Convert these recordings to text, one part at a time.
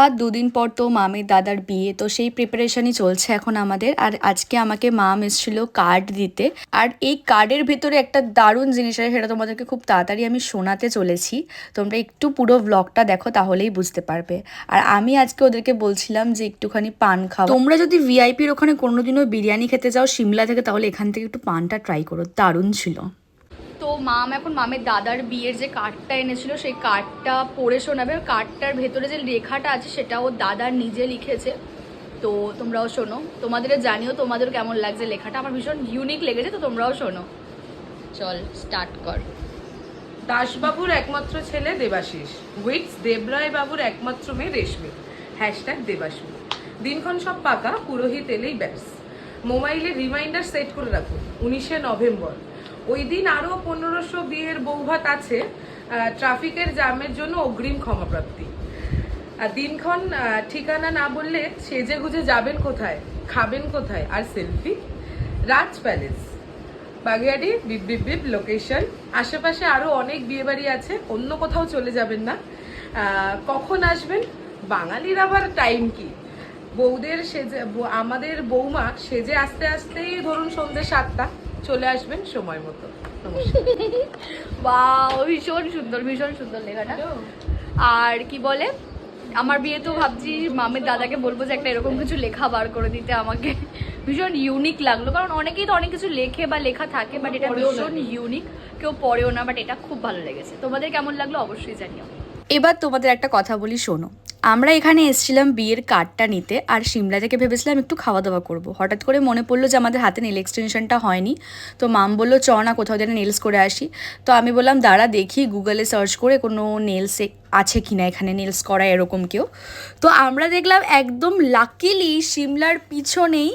আর দুদিন পর তো মামের দাদার বিয়ে, তো সেই প্রিপারেশনই চলছে এখন আমাদের। আর আজকে আমাকে মাম এসেছিল কার্ড দিতে। আর এই কার্ডের ভিতরে একটা দারুণ জিনিস আছে, সেটা তোমাদেরকে খুব তাড়াতাড়ি আমি শোনাতে চলেছি। তোমরা একটু পুরো ব্লগটা দেখো, তাহলেই বুঝতে পারবে। আর আমি আজকে ওদেরকে বলছিলাম যে একটুখানি পান খাও তোমরা যদি ভিআইপির ওখানে কোনোদিনও বিরিয়ানি খেতে যাও, সিমলা থেকে, তাহলে এখান থেকে একটু পানটা ট্রাই করো। দারুণ ছিল। তো মাম এখন মামের দাদার বিয়ের যে কার্ডটা এনেছিল, সেই কার্ডটা পড়ে শোনাবে। কার্ডটার ভেতরে যে লেখাটা আছে, সেটা ও দাদার নিজে লিখেছে। তো তোমরাও শোনো। তোমাদের জানিও তোমাদের কেমন লাগছে লেখাটা। আমার ভীষণ ইউনিক লেগেছে, তো তোমরাও শোনো। চল স্টার্ট কর। দাসবাবুর একমাত্র ছেলে দেবাশিস। উইটস দেবরায় বাবুর একমাত্র মেয়ে রেশমি। হ্যাশট্যাগ দেবাশমি। দিনক্ষণ সব পাকা, পুরোহিত এলেই ব্যাস। মোবাইলে রিমাইন্ডার সেট করে রাখুন। উনিশে নভেম্বর। ওই দিন আরও পনেরোশো বিয়ের বৌভাত আছে ট্রাফিকের জ্যামের জন্য অগ্রিম ক্ষমাপ্রাপ্তি। আর দিনক্ষণ ঠিকানা না বললে সেজে গুজে যাবেন কোথায়, খাবেন কোথায়, আর সেলফি? রাজ প্যালেস। বাগেরহাটি বিপ বিপ বিপ লোকেশন আশেপাশে আরও অনেক বিয়েবাড়ি আছে, অন্য কোথাও চলে যাবেন না। কখন আসবেন? বাঙালির আবার টাইম কি? বৌদের সেজে আমাদের বৌমা সেজে আসতে আসতেই ধরুন সন্ধ্যে সাতটা। চলে আসবেন সময় মতো। নমস্কার। বাও ভীষণ সুন্দর ভীষণ সুন্দর লেখাটা। আর কি বলে? আমার বিয়ে তো ভাবছি মামের দাদাকে বলব যে একটা এরকম কিছু লেখা বার করে দিতে আমাকে। ভীষণ ইউনিক লাগল কারণ অনেকেই তো অনেক কিছু লেখে বা লেখা থাকে বাট এটা ভীষণ ইউনিক কেউ পড়েও না বাট এটা খুব ভালো লেগেছে। তোমাদের কেমন লাগল অবশ্যই জানিও। এবার তোমাদের একটা কথা বলি শোনো। আমরা এখানে এসেছিলাম বিয়ের কার্ডটা নিতে আর সিমলা থেকে ভেবেছিলাম একটু খাওয়া দাওয়া করব। হঠাৎ করে মনে পড়ল যে আমাদের হাতে নেল এক্সটেনশনটা হয়নি। তো মাম বলল চ না, কোথাও যেন নেলস করে আসি। তো আমি বললাম, দাঁড়া, দেখি, গুগলে সার্চ করে কোনো নেলস আছে কি না এখানে নেলস করা এরকম কেউ। তো আমরা দেখলাম একদম লাকিলি সিমলার পিছনেই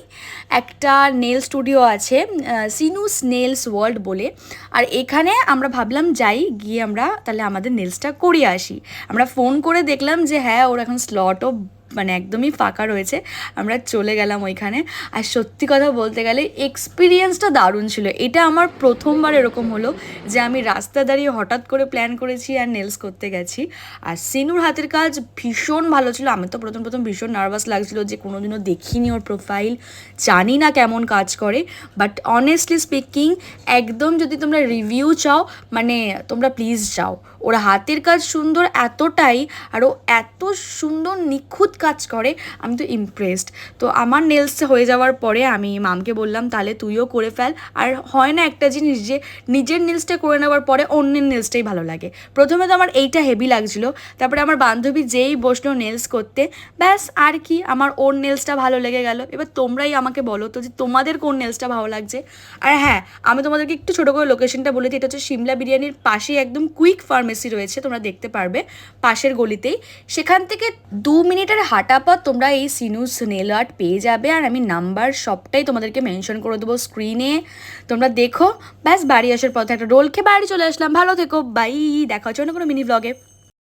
একটা নেল স্টুডিও আছে সিনুস নেলস ওয়ার্ল্ড বলে। আর এখানে আমরা ভাবলাম যাই, গিয়ে আমরা তাহলে আমাদের নেলসটা করিয়ে আসি। আমরা ফোন করে দেখলাম যে হ্যাঁ ওর এখন স্লটও মানে একদমই ফাঁকা রয়েছে, আমরা চলে গেলাম ওইখানে। আর সত্যি কথা বলতে গেলে এক্সপিরিয়েন্সটা দারুণ ছিল। এটা আমার প্রথমবার এরকম হলো যে আমি রাস্তা দাঁড়িয়ে হঠাৎ করে প্ল্যান করেছি আর নেলস করতে গেছি। আর সিনুর হাতের কাজ ভীষণ ভালো ছিল। আমি তো প্রথম প্রথম ভীষণ নার্ভাস লাগছিল যে কোনোদিনও দেখিনি ওর প্রোফাইল জানি না কেমন কাজ করে। বাট অনেস্টলি স্পিকিং একদম যদি তোমরা রিভিউ চাও মানে তোমরা প্লিজ যাও। ওর হাতের কাজ সুন্দর এতটাই, আর ও এত সুন্দর নিখুঁত কাজ করে, আমি তো ইমপ্রেসড তো আমার নেলস হয়ে যাওয়ার পরে আমি মামকে বললাম, তাহলে তুইও করে ফেল। আর হয় না একটা জিনিস যে, নিজের নেলসটা করে নেওয়ার পরে অন্যের নেলসটাই ভালো লাগে। প্রথমে তো আমার এইটা হেভি লাগছিল, তারপরে আমার বান্ধবী যেই বসল নেলস করতে, ব্যাস, আর কি, আমার ওর নেলসটা ভালো লেগে গেল। এবার তোমরাই আমাকে বলো তো যে, তোমাদের কোন নেলসটা ভালো লাগছে? আর হ্যাঁ আমি তোমাদেরকে একটু ছোটো করে লোকেশনটা বলে দিই, এটা হচ্ছে সিমলা বিরিয়ানির পাশেই একদম কুইক ফার্মেসি রয়েছে, তোমরা দেখতে পারবে, পাশের গলিতেই। সেখান থেকে দু মিনিটের হাঁটা পথ তোমরা এই সিনু স্নেল আর্ট পেয়ে যাবে। আর আমি নাম্বার সবটাই তোমাদেরকে মেনশন করে দেবো স্ক্রিনে তোমরা দেখো, ব্যাস বাড়ি আসার পথে একটা রোল খেয়ে বাড়ি চলে আসলাম। ভালো থেকো বাই দেখা হচ্ছে অন্য কোনো মিনি ব্লগে